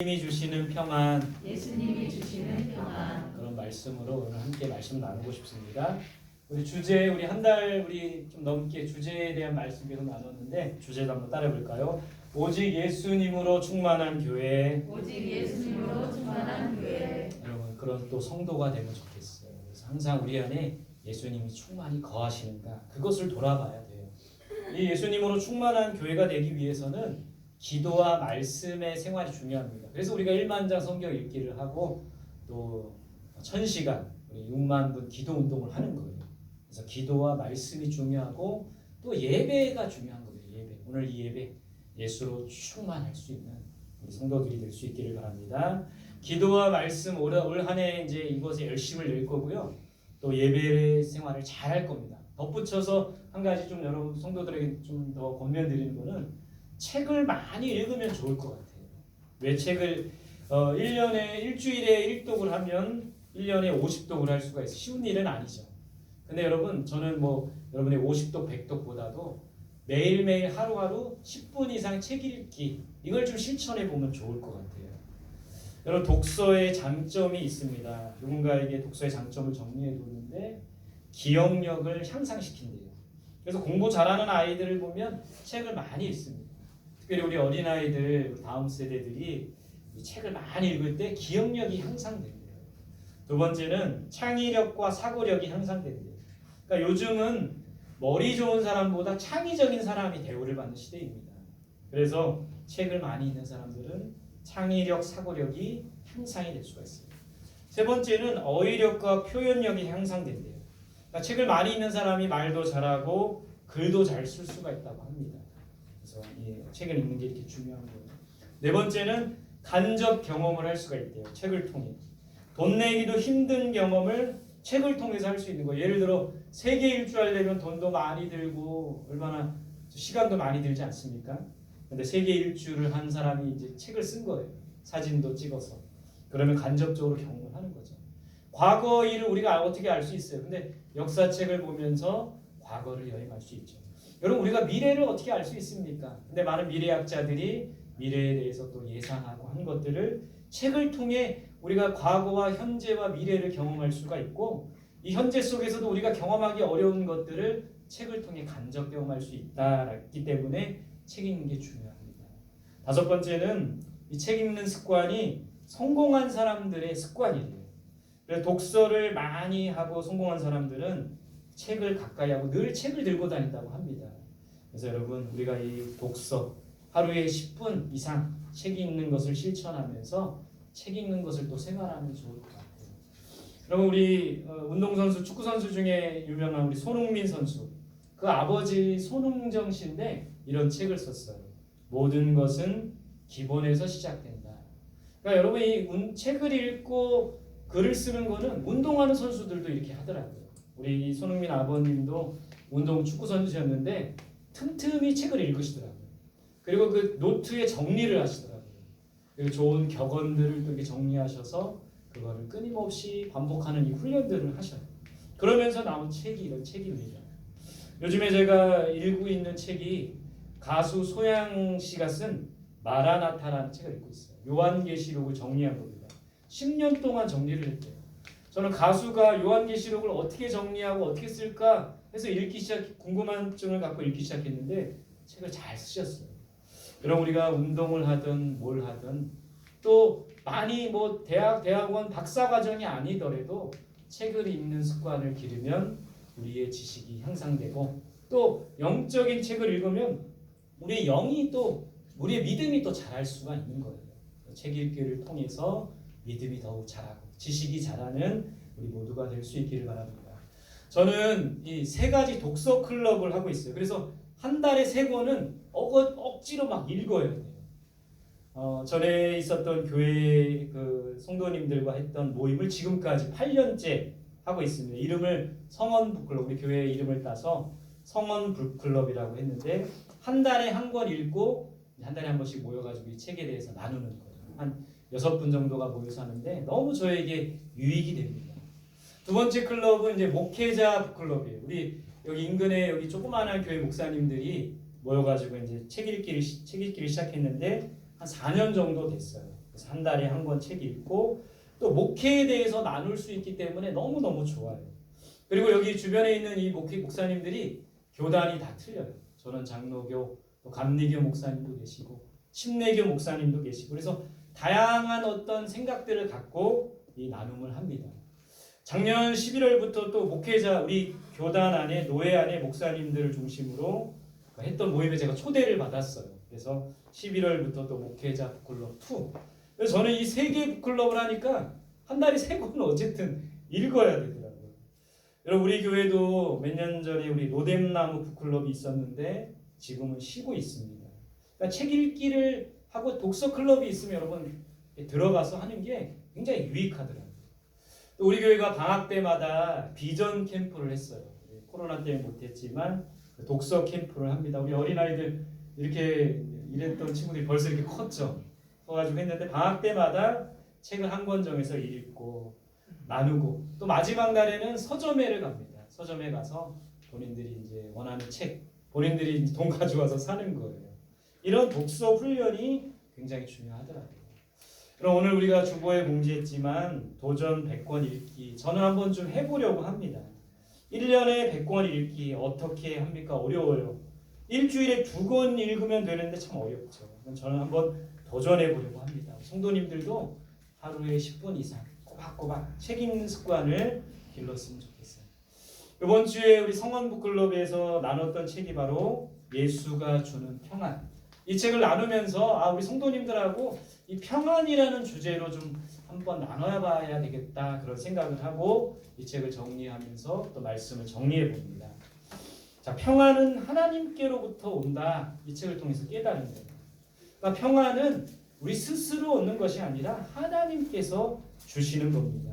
님이 주시는 평안 예수님이 주시는 평안 그런 말씀으로 오늘 함께 말씀 나누고 싶습니다. 우리 주제 우리 한 달 우리 좀 넘게 주제에 대한 말씀 계속 나눴는데 주제도 한번 따라 볼까요? 오직 예수님으로 충만한 교회 오직 예수님으로 충만한 교회 여러분 그런 또 성도가 되면 좋겠어요. 그래서 항상 우리 안에 예수님이 충만히 거하시는가 그것을 돌아봐야 돼요. 이 예수님으로 충만한 교회가 되기 위해서는 기도와 말씀의 생활이 중요합니다. 그래서 우리가 1만 장 성경 읽기를 하고 또 1000시간 우리 6만 분 기도 운동을 하는 거예요. 그래서 기도와 말씀이 중요하고 또 예배가 중요한 거예요. 예배. 오늘 이 예배 예수로 충만할 수 있는 우리 성도들이 될 수 있기를 바랍니다. 기도와 말씀 올 한해 이제 이것에 열심을 낼 거고요. 또 예배 생활을 잘 할 겁니다. 덧붙여서 한 가지 좀 여러분 성도들에게 좀 더 권면 드리는 거는 책을 많이 읽으면 좋을 것 같아요. 왜 책을 어, 1년에 일주일에 1독을 하면 1년에 50독을 할 수가 있어요. 쉬운 일은 아니죠. 근데 여러분 저는 뭐 여러분의 50독, 100독보다도 매일매일 하루하루 10분 이상 책 읽기 이걸 좀 실천해 보면 좋을 것 같아요. 여러분 독서의 장점이 있습니다. 누군가에게 독서의 장점을 정리해 두는데 기억력을 향상시킨대요. 그래서 공부 잘하는 아이들을 보면 책을 많이 읽습니다. 특별히 우리 어린 아이들 다음 세대들이 이 책을 많이 읽을 때 기억력이 향상된대요. 두 번째는 창의력과 사고력이 향상된대요. 그러니까 요즘은 머리 좋은 사람보다 창의적인 사람이 대우를 받는 시대입니다. 그래서 책을 많이 읽는 사람들은 창의력, 사고력이 향상이 될 수가 있어요. 세 번째는 어휘력과 표현력이 향상된대요. 그러니까 책을 많이 읽는 사람이 말도 잘하고 글도 잘 쓸 수가 있다고 합니다. 그래서 이 책을 읽는 게 이렇게 중요한 거예요. 네 번째는 간접 경험을 할 수가 있대요. 책을 통해. 돈 내기도 힘든 경험을 책을 통해서 할 수 있는 거예요. 예를 들어 세계 일주하려면 돈도 많이 들고 얼마나 시간도 많이 들지 않습니까? 근데 세계 일주를 한 사람이 이제 책을 쓴 거예요. 사진도 찍어서. 그러면 간접적으로 경험을 하는 거죠. 과거 일을 우리가 어떻게 알 수 있어요? 근데 역사책을 보면서 과거를 여행할 수 있죠. 여러분 우리가 미래를 어떻게 알 수 있습니까? 근데 많은 미래학자들이 미래에 대해서 또 예상하고 한 것들을 책을 통해 우리가 과거와 현재와 미래를 경험할 수가 있고 이 현재 속에서도 우리가 경험하기 어려운 것들을 책을 통해 간접 경험할 수 있다기 때문에 책 읽는 게 중요합니다. 다섯 번째는 이 책 읽는 습관이 성공한 사람들의 습관이에요. 독서를 많이 하고 성공한 사람들은 책을 가까이 하고 늘 책을 들고 다닌다고 합니다. 그래서 여러분 우리가 이 독서 하루에 10분 이상 책 읽는 것을 실천하면서 책 읽는 것을 또 생활하면 좋을 것 같아요. 그럼 우리 어, 운동선수, 축구선수 중에 유명한 우리 손흥민 선수 그 아버지 손흥정 씨인데 이런 책을 썼어요. 모든 것은 기본에서 시작된다. 그러니까 여러분 이 운- 책을 읽고 글을 쓰는 거는 운동하는 선수들도 이렇게 하더라고요. 우리 이 손흥민 아버님도 운동 축구 선수였는데 틈틈이 책을 읽으시더라고요. 그리고 그 노트에 정리를 하시더라고요. 그리고 좋은 격언들을 또 이렇게 정리하셔서 그거를 끊임없이 반복하는 이 훈련들을 하셔요. 그러면서 나온 책이 이런 책입니다. 요즘에 제가 읽고 있는 책이 가수 소양 씨가 쓴 마라나타라는 책을 읽고 있어요. 요한계시록을 정리한 겁니다. 10년 동안 정리를 했대요. 저는 가수가 요한계시록을 어떻게 정리하고 어떻게 쓸까 해서 읽기 시작 궁금한증을 갖고 읽기 시작했는데 책을 잘 쓰셨어요. 그럼 우리가 운동을 하든 뭘 하든 또 많이 뭐 대학 대학원 박사 과정이 아니더라도 책을 읽는 습관을 기르면 우리의 지식이 향상되고 또 영적인 책을 읽으면 우리의 영이 또 우리의 믿음이 또 자랄 수가 있는 거예요. 책 읽기를 통해서 믿음이 더욱 자라고 지식이 자라는 우리 모두가 될 수 있기를 바랍니다. 저는 이 세 가지 독서 클럽을 하고 있어요. 그래서 한 달에 세 권은 억, 억지로 막 읽어야 돼요. 어, 전에 있었던 교회 그 성도님들과 했던 모임을 지금까지 8년째 하고 있습니다. 이름을 성원 북클럽 우리 교회 이름을 따서 성원 북클럽이라고 했는데 한 달에 한 권 읽고 한 달에 한 번씩 모여가지고 이 책에 대해서 나누는 거예요. 한 여섯 분 정도가 모여서 하는데 너무 저에게 유익이 됩니다. 두 번째 클럽은 이제 목회자 클럽이에요. 우리 여기 인근에 여기 조그마한 교회 목사님들이 모여가지고 이제 책 읽기를 시- 책 읽기를 시작했는데 한 4년 정도 됐어요. 그래서 한 달에 한 권 책 읽고 또 목회에 대해서 나눌 수 있기 때문에 너무 너무 좋아요. 그리고 여기 주변에 있는 이 목회 목사님들이 교단이 다 틀려요. 저는 장로교, 또 감리교 목사님도 계시고 침례교 목사님도 계시고 그래서 다양한 어떤 생각들을 갖고 이 나눔을 합니다. 작년 11월부터 또 목회자 우리 교단 안에 노예 안에 목사님들을 중심으로 했던 모임에 제가 초대를 받았어요. 그래서 11월부터 또 목회자 북클럽 2. 그래서 저는 이 세 개 북클럽을 하니까 한 달에 세 권은 어쨌든 읽어야 되더라고요. 여러분 우리 교회도 몇 년 전에 우리 로뎀나무 북클럽이 있었는데 지금은 쉬고 있습니다. 그러니까 책 읽기를 하고 독서 클럽이 있으면 여러분 들어가서 하는 게 굉장히 유익하더라고요. 또 우리 교회가 방학 때마다 비전 캠프를 했어요. 코로나 때문에 못했지만 그 독서 캠프를 합니다. 우리 어린 아이들 이렇게 이랬던 친구들이 벌써 이렇게 컸죠. 커가지고 했는데 방학 때마다 책을 한 권 정해서 읽고 나누고 또 마지막 날에는 서점회를 갑니다. 서점에 가서 본인들이 이제 원하는 책 본인들이 돈 가져와서 사는 거예요. 이런 독서 훈련이 굉장히 중요하더라고요. 그럼 오늘 우리가 주보에 공지했지만 도전 100권 읽기 저는 한번 좀 해보려고 합니다. 1년에 100권 읽기 어떻게 합니까? 어려워요. 일주일에 두 권 읽으면 되는데 참 어렵죠. 저는 한번 도전해 보려고 합니다. 성도님들도 하루에 10분 이상 꼬박꼬박 책 읽는 습관을 길렀으면 좋겠어요. 이번 주에 우리 성원 북 클럽에서 나눴던 책이 바로 예수가 주는 평안. 이 책을 나누면서 아 우리 성도님들하고 이 평안이라는 주제로 좀 한번 나눠야 봐야 되겠다 그런 생각을 하고 이 책을 정리하면서 또 말씀을 정리해 봅니다. 자 평안은 하나님께로부터 온다 이 책을 통해서 깨달은 거예요. 그러니까 평안은 우리 스스로 얻는 것이 아니라 하나님께서 주시는 겁니다.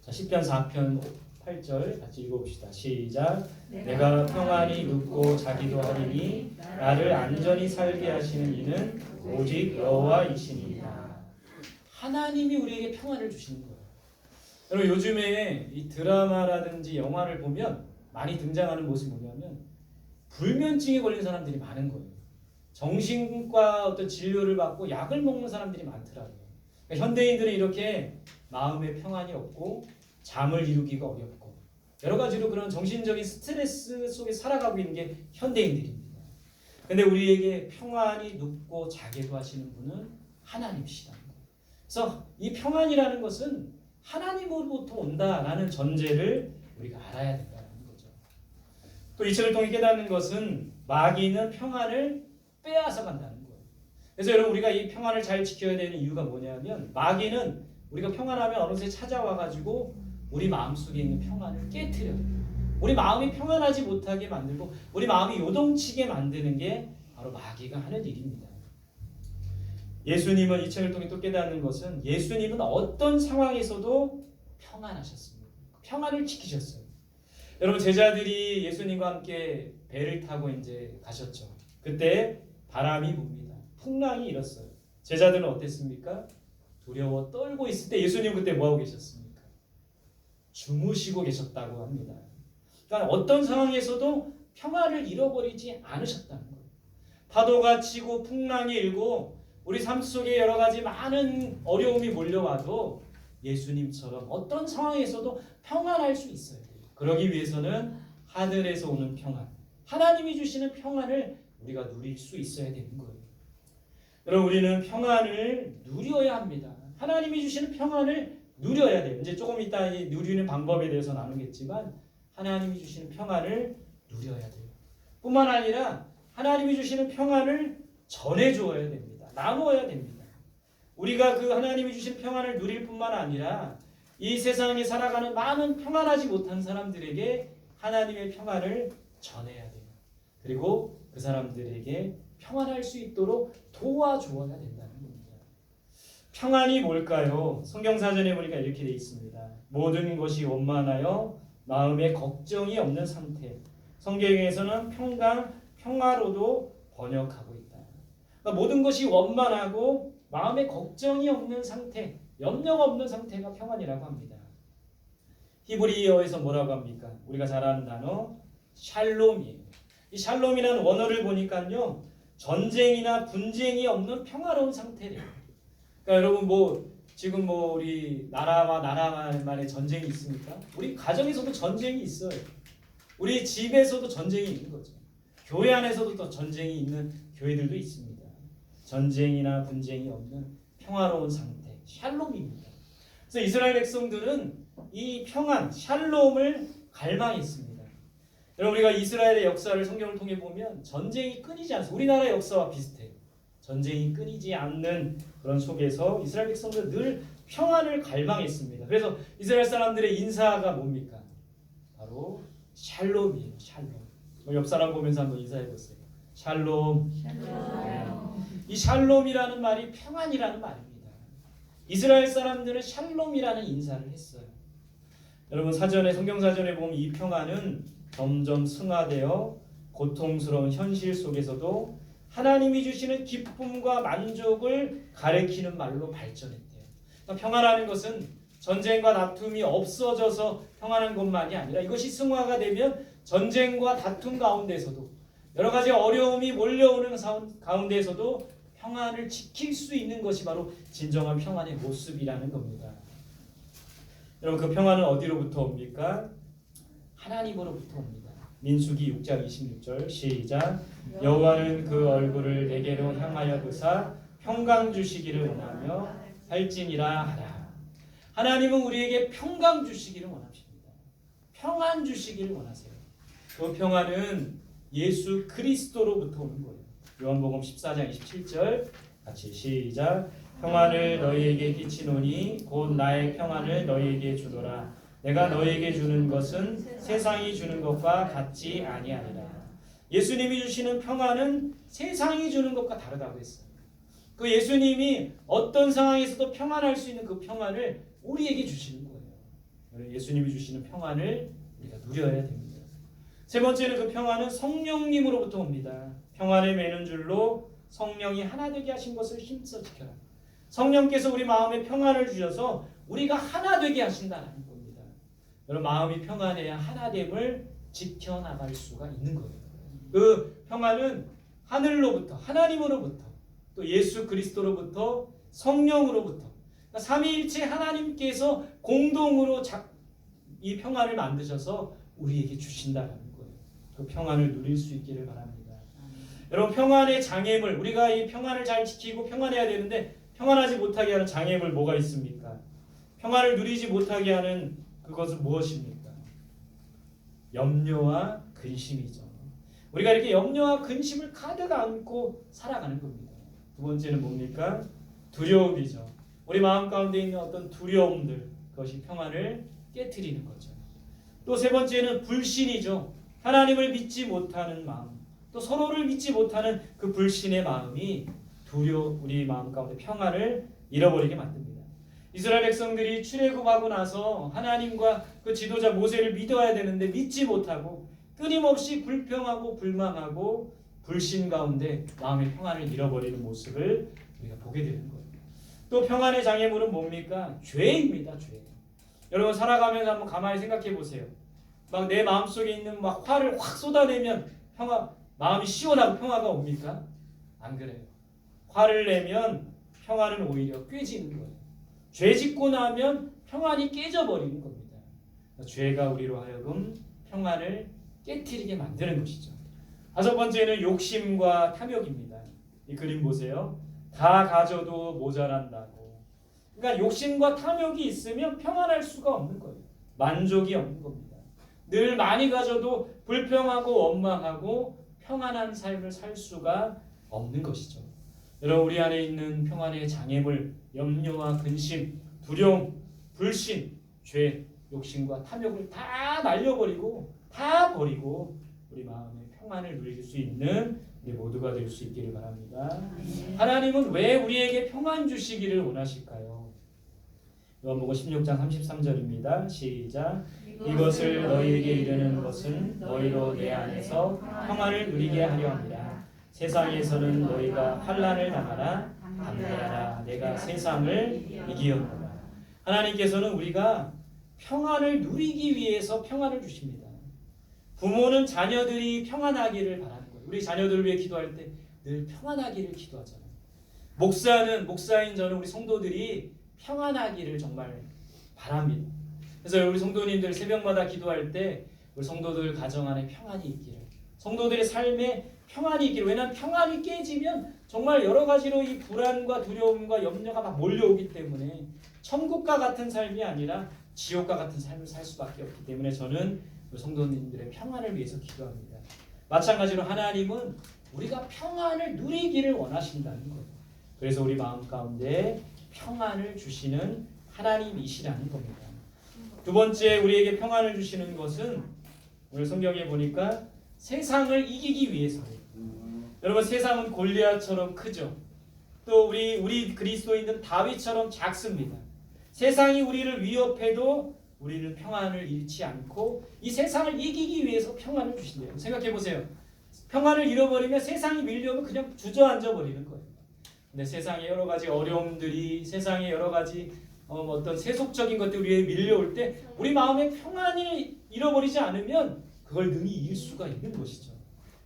자 10편 4편 8절 같이 읽어봅시다. 시작. 내가 평안히 눕고 자기도 하리니 나를 안전히 살게 하시는 이는 오직 여호와이시니라. 하나님이 우리에게 평안을 주시는 거예요. 여러분 요즘에 이 드라마라든지 영화를 보면 많이 등장하는 모습이 뭐냐면 불면증에 걸린 사람들이 많은 거예요. 정신과 어떤 진료를 받고 약을 먹는 사람들이 많더라고요. 그러니까 현대인들은 이렇게 마음의 평안이 없고 잠을 이루기가 어렵고 여러 가지로 그런 정신적인 스트레스 속에 살아가고 있는 게 현대인들입니다. 근데 우리에게 평안이 눕고 자게도 하시는 분은 하나님이시다. 그래서 이 평안이라는 것은 하나님으로부터 온다라는 전제를 우리가 알아야 된다는 거죠. 또 이 책을 통해 깨닫는 것은 마귀는 평안을 빼앗아 간다는 거예요. 그래서 여러분 우리가 이 평안을 잘 지켜야 되는 이유가 뭐냐면 마귀는 우리가 평안하면 어느새 찾아와 가지고 우리 마음속에 있는 평안을 깨뜨려요. 우리 마음이 평안하지 못하게 만들고 우리 마음이 요동치게 만드는 게 바로 마귀가 하는 일입니다. 예수님은 이 책을 통해 또 깨닫는 것은 예수님은 어떤 상황에서도 평안하셨습니다. 평안을 지키셨어요. 여러분 제자들이 예수님과 함께 배를 타고 이제 가셨죠. 그때 바람이 붑니다. 풍랑이 일었어요. 제자들은 어땠습니까? 두려워 떨고 있을 때 예수님 그때 뭐 하고 계셨습니까? 주무시고 계셨다고 합니다. 그러니까 어떤 상황에서도 평화를 잃어버리지 않으셨다는 거예요. 파도가 치고 풍랑이 일고 우리 삶 속에 여러 가지 많은 어려움이 몰려와도 예수님처럼 어떤 상황에서도 평안할 수 있어야 돼요. 그러기 위해서는 하늘에서 오는 평안, 하나님이 주시는 평안을 우리가 누릴 수 있어야 되는 거예요. 여러분 우리는 평안을 누려야 합니다. 하나님이 주시는 평안을 누려야 돼요. 이제 조금 이따 이 누리는 방법에 대해서 나누겠지만 하나님이 주시는 평안을 누려야 돼요. 뿐만 아니라 하나님이 주시는 평안을 전해 주어야 됩니다. 나누어야 됩니다. 우리가 그 하나님이 주신 평안을 누릴 뿐만 아니라 이 세상에 살아가는 많은 평안하지 못한 사람들에게 하나님의 평안을 전해야 돼요. 그리고 그 사람들에게 평안할 수 있도록 도와주어야 겁니다. 평안이 뭘까요? 성경사전에 보니까 이렇게 되어 있습니다. 모든 것이 원만하여 마음에 걱정이 없는 상태. 성경에서는 평강, 평화로도 번역하고 있다. 그러니까 모든 것이 원만하고 마음에 걱정이 없는 상태, 염려가 없는 상태가 평안이라고 합니다. 히브리어에서 뭐라고 합니까? 우리가 잘 아는 단어 샬롬이에요. 이 샬롬이라는 원어를 보니까요. 전쟁이나 분쟁이 없는 평화로운 상태래요. 그러니까 여러분 뭐 지금 뭐 우리 나라와 나라만의 전쟁이 있습니까? 우리 가정에서도 전쟁이 있어요. 우리 집에서도 전쟁이 있는 거죠. 교회 안에서도 또 전쟁이 있는 교회들도 있습니다. 전쟁이나 분쟁이 없는 평화로운 상태, 샬롬입니다. 그래서 이스라엘 백성들은 이 평안, 샬롬을 갈망했습니다. 여러분 우리가 이스라엘의 역사를 성경을 통해 보면 전쟁이 끊이지 않습니다. 우리나라의 역사와 비슷해요. 전쟁이 끊이지 않는 그런 속에서 이스라엘 백성들 늘 평안을 갈망했습니다. 그래서 이스라엘 사람들의 인사가 뭡니까? 바로 샬롬이에요. 샬롬. 뭐옆 사람 보면서 한번 인사해 보세요. 샬롬. 이 샬롬이라는 말이 평안이라는 말입니다. 이스라엘 사람들은 샬롬이라는 인사를 했어요. 여러분 사전에 성경 사전에 보면 이 평안은 점점 승화되어 고통스러운 현실 속에서도 하나님이 주시는 기쁨과 만족을 가리키는 말로 발전했대요. 그러니까 평안하는 것은 전쟁과 다툼이 없어져서 평안한 것만이 아니라 이것이 승화가 되면 전쟁과 다툼 가운데서도 여러 가지 어려움이 몰려오는 가운데서도 평안을 지킬 수 있는 것이 바로 진정한 평안의 모습이라는 겁니다. 여러분 그 평안은 어디로부터 옵니까? 하나님으로부터 옵니다. 민수기 6장 26절 시작 여호와는 그 얼굴을 내게로 향하여 그사 평강 주시기를 원하며 할지니라 하라. 하나님은 우리에게 평강 주시기를 원하십니다. 평안 주시기를 원하세요. 그 평안은 예수 그리스도로부터 오는 거예요. 요한복음 14장 27절 같이 시작 평안을 너희에게 끼치노니 곧 나의 평안을 너희에게 주노라 내가 너희에게 주는 것은 세상이 주는 것과 같지 아니하니라 예수님이 주시는 평안은 세상이 주는 것과 다르다고 했어요. 그 예수님이 어떤 상황에서도 평안할 수 있는 그 평안을 우리에게 주시는 거예요. 예수님이 주시는 평안을 우리가 누려야 됩니다. 세 번째는 그 평안은 성령님으로부터 옵니다. 평안을 매는 줄로 성령이 하나 되게 하신 것을 힘써 지켜라. 성령께서 우리 마음에 평안을 주셔서 우리가 하나 되게 하신다는 겁니다. 여러분 마음이 평안해야 하나됨을 지켜나갈 수가 있는 거예요. 그 평안은 하늘로부터 하나님으로부터 또 예수 그리스도로부터 성령으로부터 그러니까 삼위일체 하나님께서 공동으로 자, 이 평안을 만드셔서 우리에게 주신다는 거예요. 그 평안을 누릴 수 있기를 바랍니다. 여러분 평안의 장애물 우리가 이 평안을 잘 지키고 평안해야 되는데 평안하지 못하게 하는 장애물 뭐가 있습니까? 평안을 누리지 못하게 하는 그것은 무엇입니까? 염려와 근심이죠. 우리가 이렇게 염려와 근심을 가득 안고 살아가는 겁니다. 두 번째는 뭡니까? 두려움이죠. 우리 마음 가운데 있는 어떤 두려움들 그것이 평안을 깨뜨리는 거죠. 또 세 번째는 불신이죠. 하나님을 믿지 못하는 마음, 또 서로를 믿지 못하는 그 불신의 마음이 두려 우리 마음 가운데 평안을 잃어버리게 만듭니다. 이스라엘 백성들이 출애굽하고 나서 하나님과 그 지도자 모세를 믿어야 되는데 믿지 못하고 끊임없이 불평하고 불만하고 불신 가운데 마음의 평안을 잃어버리는 모습을 우리가 보게 되는 거예요. 또 평안의 장애물은 뭡니까? 죄입니다. 죄. 여러분 살아가면서 한번 가만히 생각해 보세요. 막 내 마음속에 있는 막 화를 확 쏟아내면 평화 마음이 시원하고 평화가 옵니까? 안 그래요. 화를 내면 평안은 오히려 깨지는 거예요. 죄 짓고 나면 평안이 깨져 버리는 겁니다. 죄가 우리로 하여금 평안을 깨뜨리게 만드는 것이죠. 다섯 번째는 욕심과 탐욕입니다. 이 그림 보세요. 다 가져도 모자란다고. 그러니까 욕심과 탐욕이 있으면 평안할 수가 없는 거예요. 만족이 없는 겁니다. 늘 많이 가져도 불평하고 원망하고 평안한 삶을 살 수가 없는 것이죠. 여러분 우리 안에 있는 평안의 장애물, 염려와 근심, 두려움, 불신, 죄, 욕심과 탐욕을 다 날려버리고 다 버리고 우리 마음의 평안을 누릴 수 있는 우리 모두가 될 수 있기를 바랍니다. 하나님은 왜 우리에게 평안 주시기를 원하실까요? 요한복음 16장 33절입니다. 시작. 이것을 너희에게 이르는 것은 너희로 내 안에서 평안을 누리게 하려 합니다. 세상에서는 너희가 환난을 당하나 담대하라 내가 세상을 이기었노라. 하나님께서는 우리가 평안을 누리기 위해서 평안을 주십니다. 부모는 자녀들이 평안하기를 바라는 거예요. 우리 자녀들을 위해 기도할 때 늘 평안하기를 기도하잖아요. 목사는 목사인 저는 우리 성도들이 평안하기를 정말 바랍니다. 그래서 우리 성도님들 새벽마다 기도할 때 우리 성도들 가정 안에 평안이 있기를 성도들의 삶에 평안이 있기를 왜냐하면 평안이 깨지면 정말 여러 가지로 이 불안과 두려움과 염려가 막 몰려오기 때문에 천국과 같은 삶이 아니라 지옥과 같은 삶을 살 수밖에 없기 때문에 저는 성도님들의 평안을 위해서 기도합니다. 마찬가지로 하나님은 우리가 평안을 누리기를 원하신다는 거예요. 그래서 우리 마음 가운데 평안을 주시는 하나님이시라는 겁니다. 두 번째 우리에게 평안을 주시는 것은 오늘 성경에 보니까 세상을 이기기 위해서예요. 여러분 세상은 골리앗처럼 크죠. 또 우리 우리 그리스도인은 다윗처럼 작습니다. 세상이 우리를 위협해도 우리는 평안을 잃지 않고 이 세상을 이기기 위해서 평안을 주신대요. 생각해 보세요. 평안을 잃어버리면 세상이 밀려오면 그냥 주저앉아 버리는 거예요. 근데 세상에 여러 가지 어려움들이 세상에 여러 가지 어, 뭐 어떤 세속적인 것들이 우리에 밀려올 때 우리 마음에 평안을 잃어버리지 않으면 그걸 능히 이길 수가 있는 것이죠.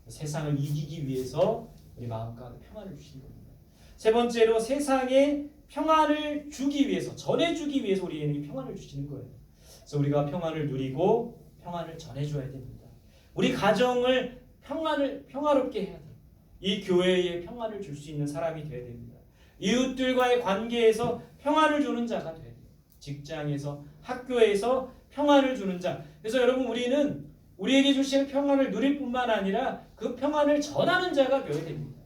세상을 이기기 위해서 우리 마음 가운데 평안을 주시는 겁니다. 세 번째로 세상에 평안을 주기 위해서 전해주기 위해서 우리에게 평안을 주시는 거예요. 그래서 우리가 평안을 누리고 평안을 전해줘야 됩니다. 우리 가정을 평안을 평화롭게 해야 돼요. 이 교회에 평안을 줄 수 있는 사람이 되어야 됩니다. 이웃들과의 관계에서 평안을 주는 자가 돼요. 직장에서 학교에서 평안을 주는 자. 그래서 여러분 우리는 우리에게 주시는 평안을 누릴 뿐만 아니라 그 평안을 전하는 자가 되어야 됩니다.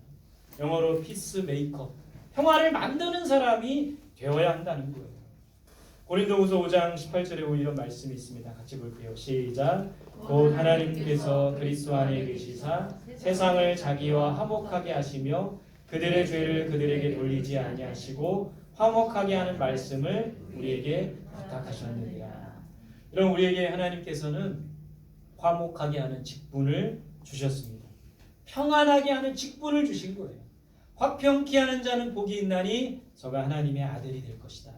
영어로 피스 메이커. 평화를 만드는 사람이 되어야 한다는 거예요. 고린도후서 5장 18절에 보면 이런 말씀이 있습니다. 같이 볼게요. 시작. 곧 하나님께서 그리스도 안에 계시사 세상을 자기와 화목하게 하시며 그들의 죄를 그들에게 돌리지 아니하시고 화목하게 하는 말씀을 우리에게 부탁하셨느니라. 여러분 우리에게 하나님께서는 화목하게 하는 직분을 주셨습니다. 평안하게 하는 직분을 주신 거예요. 화평케 하는 자는 복이 있나니 저가 하나님의 아들이 될 것이다.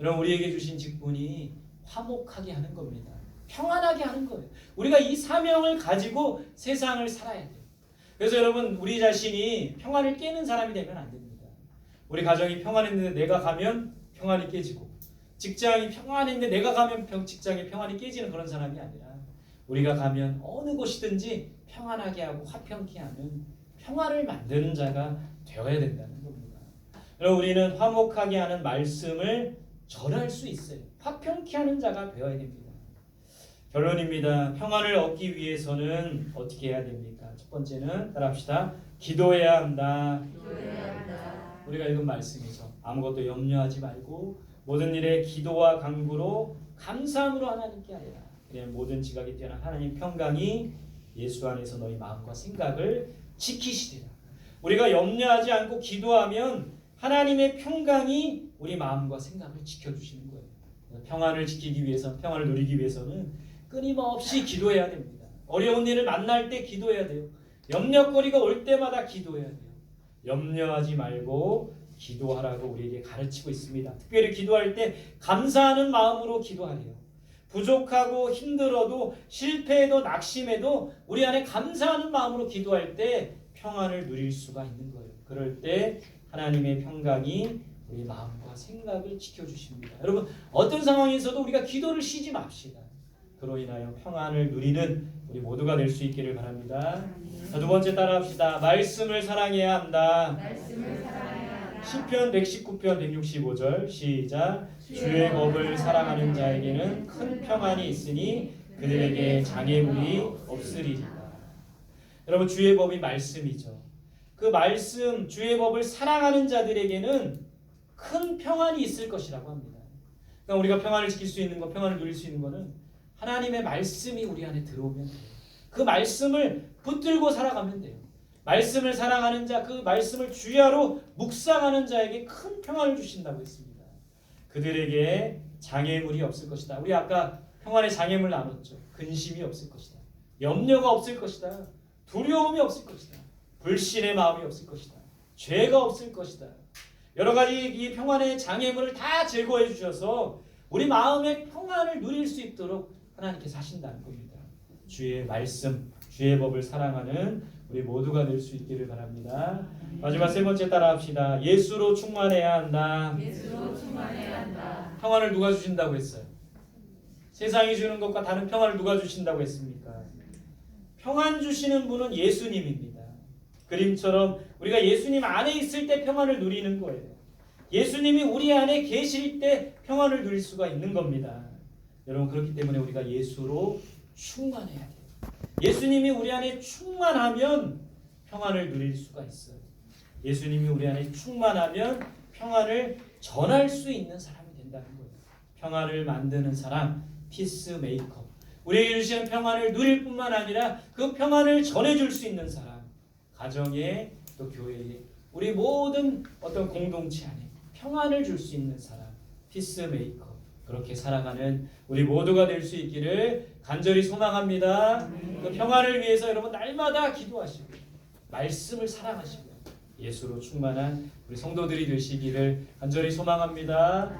여러분 우리에게 주신 직분이 화목하게 하는 겁니다. 평안하게 하는 거예요. 우리가 이 사명을 가지고 세상을 살아야 돼요. 그래서 여러분 우리 자신이 평안을 깨는 사람이 되면 안 됩니다. 우리 가정이 평안했는데 내가 가면 평안이 깨지고 직장이 평안했는데 내가 가면 평, 직장의 평안이 깨지는 그런 사람이 아니라 우리가 가면 어느 곳이든지 평안하게 하고 화평케 하는 평화를 만드는 자가 되어야 된다는 겁니다. 여러분 우리는 화목하게 하는 말씀을 전할 수 있어요. 화평케 하는 자가 되어야 됩니다. 결론입니다. 평안을 얻기 위해서는 어떻게 해야 됩니까? 첫 번째는 따라합시다. 기도해야 한다. 우리가 읽은 말씀이죠. 아무것도 염려하지 말고 모든 일에 기도와 간구로 감사함으로 하나님께 하리라. 모든 지각이 뛰어난 하나님 평강이 예수 안에서 너희 마음과 생각을 지키시리라. 우리가 염려하지 않고 기도하면 하나님의 평강이 우리 마음과 생각을 지켜주시는 거예요. 평안을 지키기 위해서, 평안을 누리기 위해서는 끊임없이 기도해야 됩니다. 어려운 일을 만날 때 기도해야 돼요. 염려거리가 올 때마다 기도해야 돼요. 염려하지 말고 기도하라고 우리에게 가르치고 있습니다. 특별히 기도할 때 감사하는 마음으로 기도하래요. 부족하고 힘들어도 실패해도 낙심해도 우리 안에 감사하는 마음으로 기도할 때 평안을 누릴 수가 있는 거예요. 그럴 때 하나님의 평강이 우리 마음과 생각을 지켜주십니다. 여러분 어떤 상황에서도 우리가 기도를 쉬지 맙시다. 그로 인하여 평안을 누리는 우리 모두가 될 수 있기를 바랍니다. 자, 두 번째 따라합시다. 말씀을 사랑해야 한다. 말씀을. 시편 119편 165절 시작 주의 법을 사랑하는 자에게는 큰 평안이 있으니 그들에게 장애물이 없으리라. 여러분 주의 법이 말씀이죠. 그 말씀 주의 법을 사랑하는 자들에게는 큰 평안이 있을 것이라고 합니다. 그러니까 우리가 평안을 지킬 수 있는 것, 평안을 누릴 수 있는 것은 하나님의 말씀이 우리 안에 들어오면 돼요. 그 말씀을 붙들고 살아가면 돼요. 말씀을 사랑하는 자, 그 말씀을 주야로 묵상하는 자에게 큰 평안을 주신다고 했습니다. 그들에게 장애물이 없을 것이다. 우리 아까 평안의 장애물 나눴죠. 근심이 없을 것이다. 염려가 없을 것이다. 두려움이 없을 것이다. 불신의 마음이 없을 것이다. 죄가 없을 것이다. 여러 가지 이 평안의 장애물을 다 제거해 주셔서 우리 마음의 평안을 누릴 수 있도록 하나님께서 하신다는 겁니다. 주의 말씀, 주의 법을 사랑하는 우리 모두가 될 수 있기를 바랍니다. 마지막 세 번째 따라합시다. 예수로 충만해야 한다. 예수로 충만해야 한다. 평안을 누가 주신다고 했어요? 세상이 주는 것과 다른 평안을 누가 주신다고 했습니까? 평안 주시는 분은 예수님입니다. 그림처럼 우리가 예수님 안에 있을 때 평안을 누리는 거예요. 예수님이 우리 안에 계실 때 평안을 누릴 수가 있는 겁니다. 여러분 그렇기 때문에 우리가 예수로 충만해야 돼요. 예수님이 우리 안에 충만하면 평안을 누릴 수가 있어요. 예수님이 우리 안에 충만하면 평안을 전할 수 있는 사람이 된다는 거예요. 평안을 만드는 사람, 피스메이커. 우리에게 주시는 평안을 누릴 뿐만 아니라 그 평안을 전해줄 수 있는 사람. 가정에 또 교회에 우리 모든 어떤 공동체 안에 평안을 줄 수 있는 사람, 피스메이커. 그렇게 살아가는 우리 모두가 될 수 있기를 간절히 소망합니다. 그 평안을 위해서 여러분 날마다 기도하시고 말씀을 사랑하시고 예수로 충만한 우리 성도들이 되시기를 간절히 소망합니다.